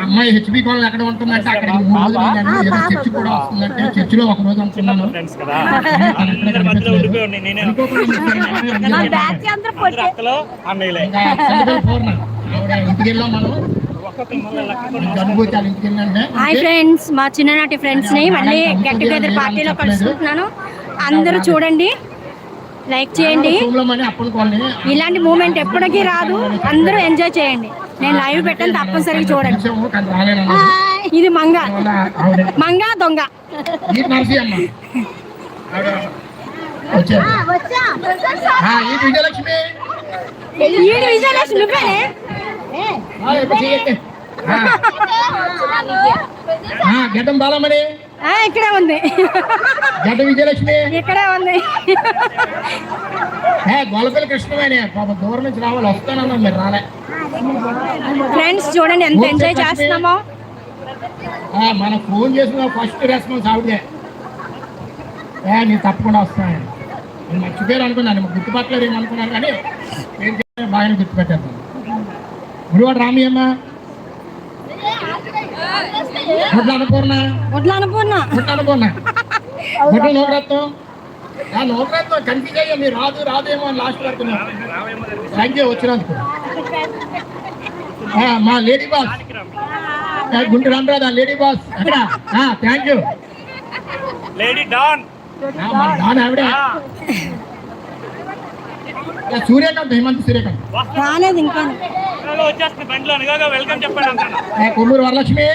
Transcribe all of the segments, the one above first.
అమ్మాయి HB colony ఎక్కడ ఉంటుందంటే అక్కడ మూడు రోజులు చర్చి కూడా వస్తుందంటే చర్చిలో ఒక రోజు అనుకున్నాను ఇంటికి వెళ్ళాం మనం. హాయ్ ఫ్రెండ్స్ మా చిన్ననాటి ఫ్రెండ్స్ని మళ్ళీ గెట్ టుగెదర్ పార్టీలో కలుసుకుంటున్నాను. అందరూ చూడండి. లైక్ చేయండి. ఇలాంటి మూమెంట్ ఎప్పటికీ రాదు. అందరూ ఎంజాయ్ చేయండి. నేను లైవ్ పెట్టాను తప్పనిసరిగా చూడండి. ఇది మంగ. మంగ దొంగ. ఈ నర్సి అమ్మ. ఆవిడ వచ్చారు ఆ, ఈ విజయలక్ష్మి. ఈడు నువ్వేనే గడ్డం ఇక్కడే ఉంది. గడ్డ విజయలక్ష్మి. ఇక్కడే ఉంది. ఏ గొల్లపల్లి కృష్ణమేనే పాప దూరం నుంచి రావాలి. వస్తానన్నా మీరు రాలే. ఫ్రెండ్స్ చూడండి ఎంత ఎంజాయ్ చేస్తున్నామో. మనం ఫోన్ చేసిన ఫస్ట్ రెస్పాన్స్ ఆవిడే ఏ నేను తప్పకుండా వస్తాను. నేను మర్చిపోయారు అనుకున్నాను. గుర్తుపట్టలేదు ఏమనుకున్నాను కానీ చేయాలి బాగానే గుర్తుపెట్టాను గురువాడు రామయ్యమ్మ. గుడ్ల అనుకున్న గుడ్ల అనుపూర్ణ గుడ్ల నోకరత్నం ఆ నోకరత్నం కన్ఫ్యూజ్ అయ్యా మీరు రాదు రాదేమో అని లాస్ట్ వరకు థ్యాంక్ యూ వచ్చినందుకు. ఆ, మా lady boss Guntur Anuradha lady boss అక్కడ థ్యాంక్ యూ లేడీ డాన్ దాని ఆవిడ. సూర్యకాంత్ హేమంత్ సూర్యకాంత్. రాలేదు ఇంకా. వచ్చేస్తుంది బండిలో వెల్కమ్ చెప్పండి కొల్లూరు వరలక్ష్మి?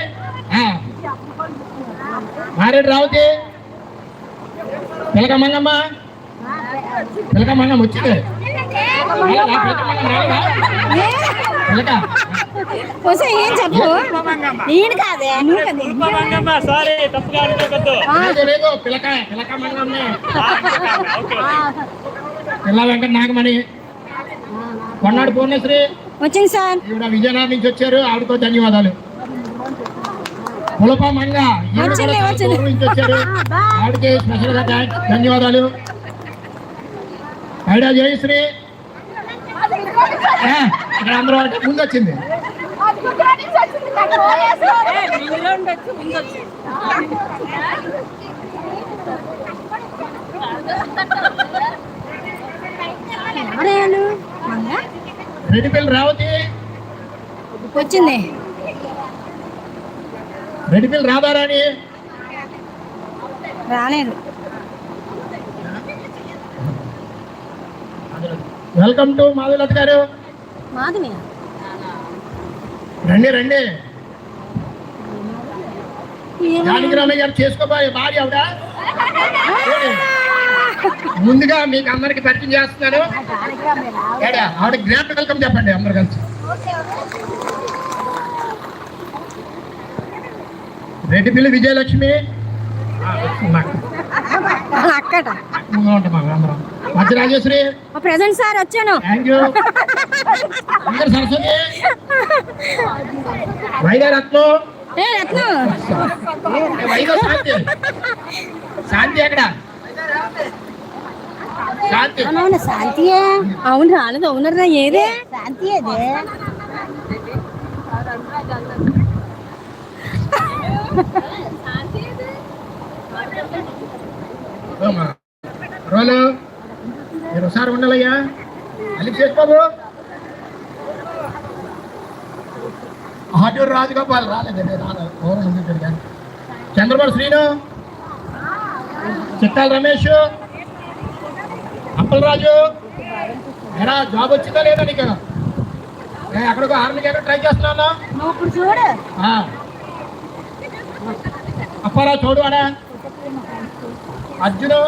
ఆ. మారేడు రావుతి పిలక మంగమ్మ? పిలక మంగమ్మ వచ్చింది? పిలక మంగమ్మ రాలేదా? పిలక. వస్తే ఏం చెప్పు? నేను కాదే. నువ్వు కదే సారీ తప్పుగా అనుకోవద్దు లేదు లేదు పిలక పిలక మంగమ్మే. ఓకే పిల్ల వెంకట నాగమణి కొన్నాడు పూర్ణశ్రీ వచ్చింది సార్. ఈవిడ విజయనగరం నుంచి వచ్చారు. ఆవిడతో ధన్యవాదాలు. పులప మంగ వచ్చింది, వచ్చింది. నుంచి వచ్చారు. ఆవిడకి స్పెషల్గా ధన్యవాదాలు. ఐడా జయశ్రీ. ఇక్కడ అందరూ అంటే ముందు వచ్చింది ఎవరేళ్ళు మంగ రెడ్డిపల్లి రావతి? వచ్చింది. రెడ్డిపల్లి రాధారాణి రాలేదు. వెల్కమ్ టు మాధులత గారు. మాధవి రండి రండి. జానకిరామయ్య గారు చేసుకోబోయే భార్య ఆవిడ. ముందుగా మీకు అందరికి పరిచయం చేస్తున్నాను. ఆవిడ గ్రాండ్ వెల్కమ్ చెప్పండి అందరు కలిసి. రెడ్డిపల్లి విజయలక్ష్మి. ప్రెసెంట్ సార్ వచ్చాను. అందరు సరస్వతి. వైద్యరత్నం శాంతి. ఎక్కడ? శాంతి అవును శాంతియే? అవును రాలేదు అవునరా ఏదే? శాంతి. రోలు. మీరు ఒకసారి ఉండాలయ్యా. అలిపి చేసుకోబు ఆటూరు రాజగోపాల్ రాలేదండి రాలేదు. చంద్రబాబు శ్రీను. చిట్టాల రమేష్. అప్పలరాజు ఎరా జాబ్ వచ్చిందా లేదా నీకు? ఏ, ఎక్కడికో ఆర్మీకి ఎక్కడ ట్రై చేస్తున్నాను ఇప్పుడు చూడు. అప్పారావు చూడు అడా అర్జును.